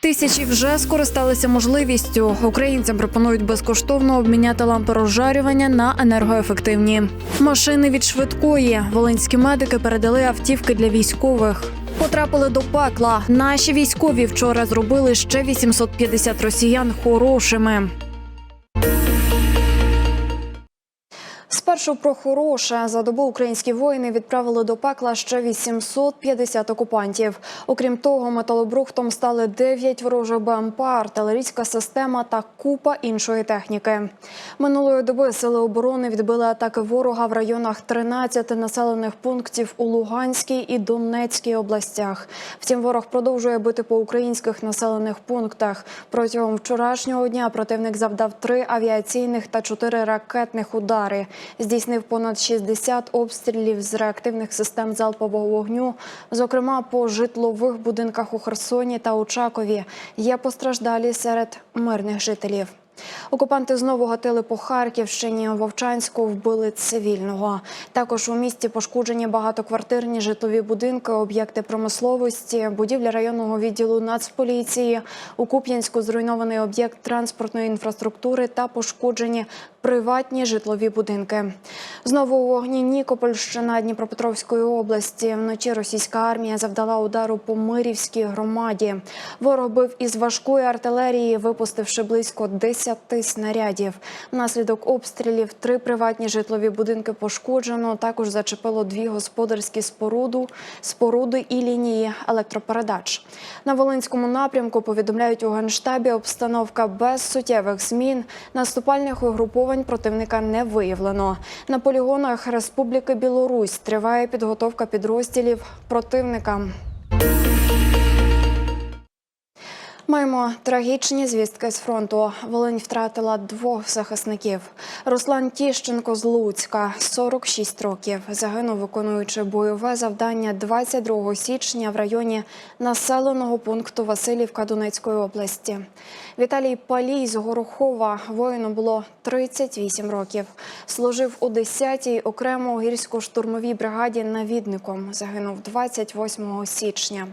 Тисячі вже скористалися можливістю. Українцям пропонують безкоштовно обміняти лампи розжарювання на енергоефективні. Машини від швидкої. Волинські медики передали автівки для військових. Потрапили до пекла. Наші військові вчора зробили ще 850 росіян хорошими. Спершу про хороше за добу українські воїни відправили до пекла ще 850 окупантів. Окрім того, металобрухтом стали 9 ворожих БМП, артилерійська система та купа іншої техніки. Минулої доби сили оборони відбили атаки ворога в районах 13 населених пунктів у Луганській і Донецькій областях. Втім, ворог продовжує бити по українських населених пунктах. Протягом вчорашнього дня противник завдав три авіаційних та чотири ракетних удари. Здійснив понад 60 обстрілів з реактивних систем залпового вогню, зокрема по житлових будинках у Херсоні та Очакові. Є постраждалі серед мирних жителів. Окупанти знову гатили по Харківщині. Вовчанську вбили цивільного. Також у місті пошкоджені багатоквартирні житлові будинки, об'єкти промисловості, будівля районного відділу Нацполіції. У Куп'янську зруйнований об'єкт транспортної інфраструктури та пошкоджені приватні житлові будинки. Знову у вогні Нікопольщина Дніпропетровської області. Вночі російська армія завдала удару по Мирівській громаді. Ворог бив із важкої артилерії, випустивши близько 10 снарядів. Внаслідок обстрілів три приватні житлові будинки пошкоджено. Також зачепило дві господарські споруду, споруди і лінії електропередач. На Волинському напрямку повідомляють у генштабі обстановка без суттєвих змін. Наступальних угруповань противника не виявлено. На полігонах Республіки Білорусь триває підготовка підрозділів противника. Маємо трагічні звістки з фронту. Волинь втратила двох захисників. Руслан Тіщенко з Луцька, 46 років. Загинув, виконуючи бойове завдання 22 січня в районі населеного пункту Васильівка Донецької області. Віталій Палій з Горохова воїну було 38 років. Служив у 10-й окремо гірсько-штурмовій бригаді навідником. Загинув 28 січня.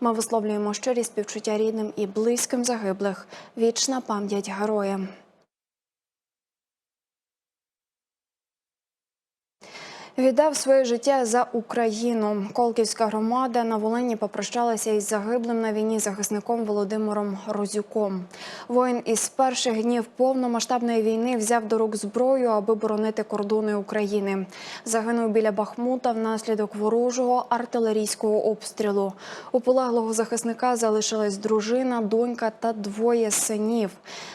Ми висловлюємо щирі співчуття рідним і близьким загиблих. Вічна пам'ять героям. Віддав своє життя за Україну. Колківська громада на Волині попрощалася із загиблим на війні захисником Володимиром Розюком. Воїн із перших днів повномасштабної війни взяв до рук зброю, аби боронити кордони України. Загинув біля Бахмута внаслідок ворожого артилерійського обстрілу. У полеглого захисника залишилась дружина, донька та двоє синів.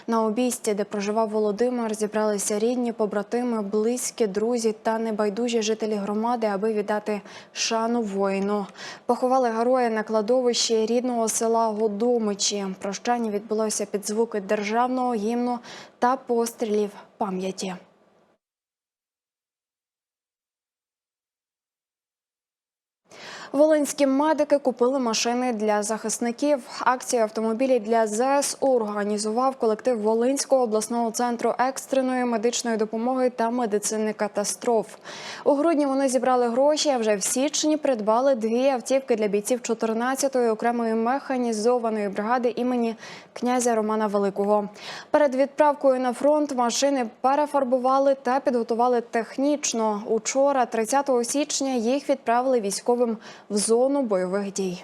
На обійсті, де проживав Володимир, зібралися рідні, побратими, близькі, друзі та небайдужі жителі громади, аби віддати шану воїну. Поховали героя на кладовищі рідного села Годомичі. Прощання відбулося під звуки державного гімну та пострілів пам'яті. Волинські медики купили машини для захисників. Акцію автомобілі для ЗСУ організував колектив Волинського обласного центру екстреної медичної допомоги та медицини катастроф. У грудні вони зібрали гроші. А вже в січні придбали дві автівки для бійців 14-ї окремої механізованої бригади імені князя Романа Великого. Перед відправкою на фронт машини перефарбували та підготували технічно. Учора, 30 січня, їх відправили військовим в зону бойових дій.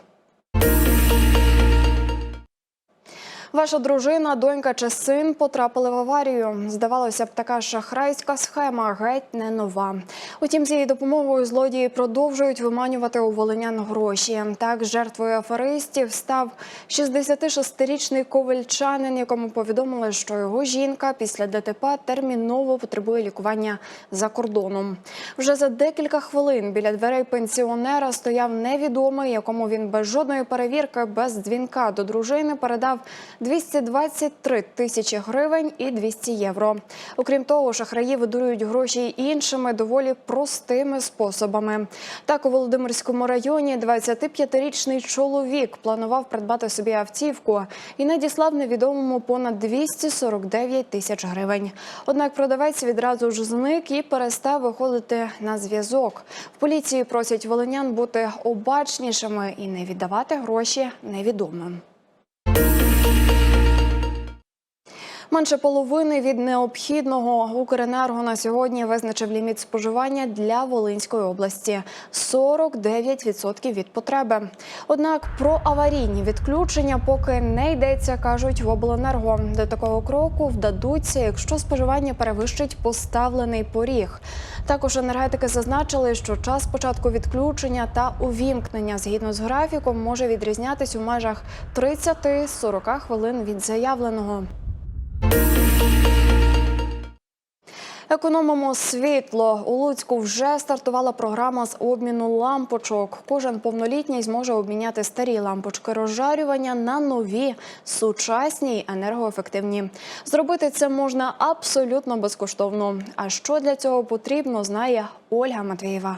Ваша дружина, донька чи син потрапили в аварію. Здавалося б, така шахрайська схема геть не нова. Утім, з її допомогою злодії продовжують виманювати у волинян гроші. Так, жертвою аферистів став 66-річний ковальчанин, якому повідомили, що його жінка після ДТП терміново потребує лікування за кордоном. Вже за декілька хвилин біля дверей пенсіонера стояв невідомий, якому він без жодної перевірки, без дзвінка до дружини передав 223 тисячі гривень і 200 євро. Окрім того, шахраї видурюють гроші іншими доволі простими способами. Так, у Володимирському районі 25-річний чоловік планував придбати собі автівку і надіслав невідомому понад 249 тисяч гривень. Однак продавець відразу ж зник і перестав виходити на зв'язок. В поліції просять волинян бути обачнішими і не віддавати гроші невідомим. Менше половини від необхідного Укренерго на сьогодні визначив ліміт споживання для Волинської області 49% від потреби. Однак про аварійні відключення поки не йдеться, кажуть в обленерго. До такого кроку вдадуться, якщо споживання перевищить поставлений поріг. Також енергетики зазначили, що час початку відключення та увімкнення згідно з графіком може відрізнятись у межах 30-40 хвилин від заявленого. Економимо світло. У Луцьку вже стартувала програма з обміну лампочок. Кожен повнолітній зможе обміняти старі лампочки розжарювання на нові, сучасні й енергоефективні. Зробити це можна абсолютно безкоштовно. А що для цього потрібно, знає Ольга Матвієва.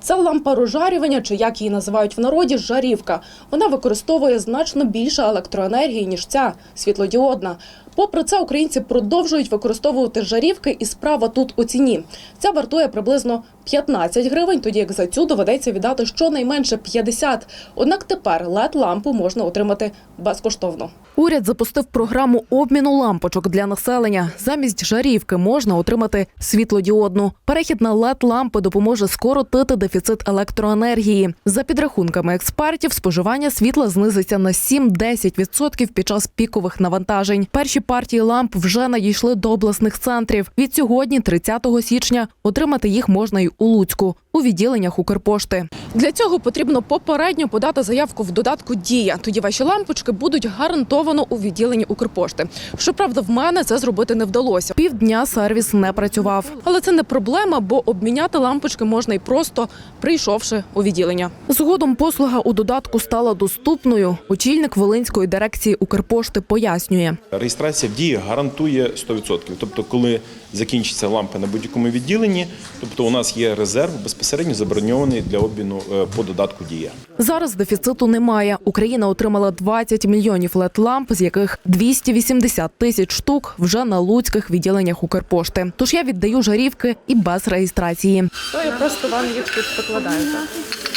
Це лампа розжарювання, чи як її називають в народі, жарівка. Вона використовує значно більше електроенергії, ніж ця світлодіодна. Попри це, українці продовжують використовувати жарівки, і справа тут у ціні. Ця вартує приблизно 15 гривень, тоді як за цю доведеться віддати щонайменше 50. Однак тепер led лампу можна отримати безкоштовно. Уряд запустив програму обміну лампочок для населення. Замість жарівки можна отримати світлодіодну. Перехід на led лампи допоможе скоротити дефіцит електроенергії. За підрахунками експертів, споживання світла знизиться на 7-10% під час пікових навантажень. Перші партії ламп вже надійшли до обласних центрів. Від сьогодні, 30 січня, отримати їх можна й у Луцьку у відділеннях Укрпошти. Для цього потрібно попередньо подати заявку в додатку Дія. Тоді ваші лампочки будуть гарантовано у відділенні Укрпошти. Щоправда, в мене це зробити не вдалося. Півдня сервіс не працював, але це не проблема, бо обміняти лампочки можна й просто прийшовши у відділення. Згодом послуга у додатку стала доступною. Очільник Волинської дирекції Укрпошти пояснює. Реєстрація в дії гарантує 100%. Тобто, коли закінчиться лампа на будь-якому відділенні, тобто у нас є резерв безпосередньо заброньований для обміну по додатку Дія. Зараз дефіциту немає. Україна отримала 20 мільйонів led ламп з яких 280 тисяч штук вже на луцьких відділеннях Укрпошти. Тож я віддаю жарівки і без реєстрації. То я просто вам їх тут покладаю. Так?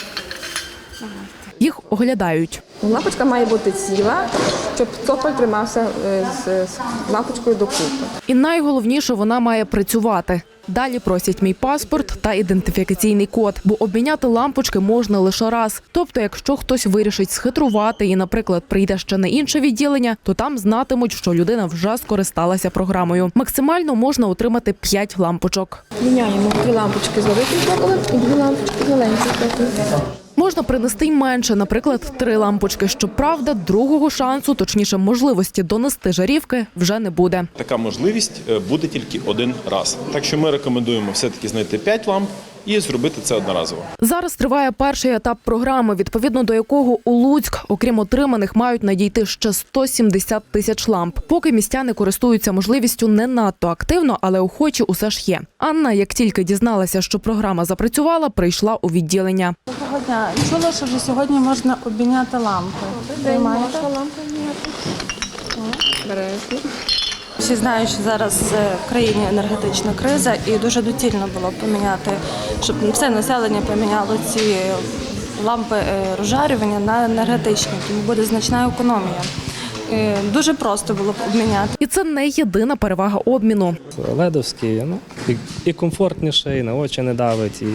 Їх оглядають. Лампочка має бути ціла, щоб цоколь тримався е, з, лампочкою докупи. І найголовніше, вона має працювати. Далі просять мій паспорт та ідентифікаційний код, бо обміняти лампочки можна лише раз. Тобто, якщо хтось вирішить схитрувати і, наприклад, прийде ще на інше відділення, то там знатимуть, що людина вже скористалася програмою. Максимально можна отримати 5 лампочок. Міняємо дві лампочки з великим і дві лампочки з маленьким. Можна принести й менше, наприклад, три лампочки. Щоправда, другого шансу, точніше, можливості донести жарівки вже не буде. Така можливість е, буде тільки один раз. Так що ми рекомендуємо все-таки знайти п'ять ламп і зробити це одноразово. Зараз триває перший етап програми, відповідно до якого у Луцьк, окрім отриманих, мають надійти ще 170 тисяч ламп. Поки містяни користуються можливістю не надто активно, але охочі усе ж є. Анна, як тільки дізналася, що програма запрацювала, прийшла у відділення. Доброго дня. Чула, що вже сьогодні можна обміняти лампи. Приймаєте? Бережно. Всі знають, що зараз е, в країні енергетична криза, і дуже доцільно було поміняти, щоб все населення поміняло ці лампи е, розжарювання на енергетичні, тому буде значна економія. Е, Дуже просто було б обміняти. І це не єдина перевага обміну. ледовський, ну, і, і комфортніше, і на очі не давить, і.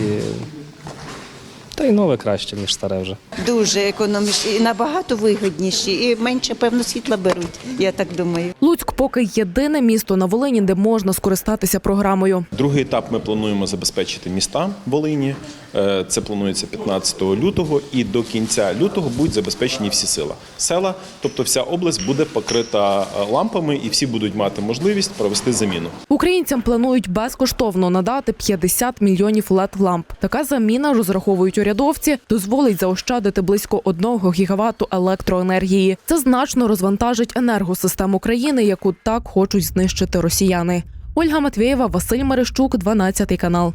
Та й нове краще, ніж старе вже. Дуже економічні і набагато вигідніші, і менше певно світла беруть. Я так думаю. Луцьк поки єдине місто на Волині, де можна скористатися програмою. Другий етап ми плануємо забезпечити міста Волині. Е, Це планується 15 лютого, і до кінця лютого будуть забезпечені всі села. Села, тобто вся область буде покрита е, лампами, і всі будуть мати можливість провести заміну. Українцям планують безкоштовно надати 50 мільйонів led ламп. Така заміна розраховують урядовці дозволить заощадити близько 1 гігавату електроенергії. Це значно розвантажить енергосистему країни, яку так хочуть знищити росіяни. Ольга Матвєєва, Василь Мерещук, 12 канал.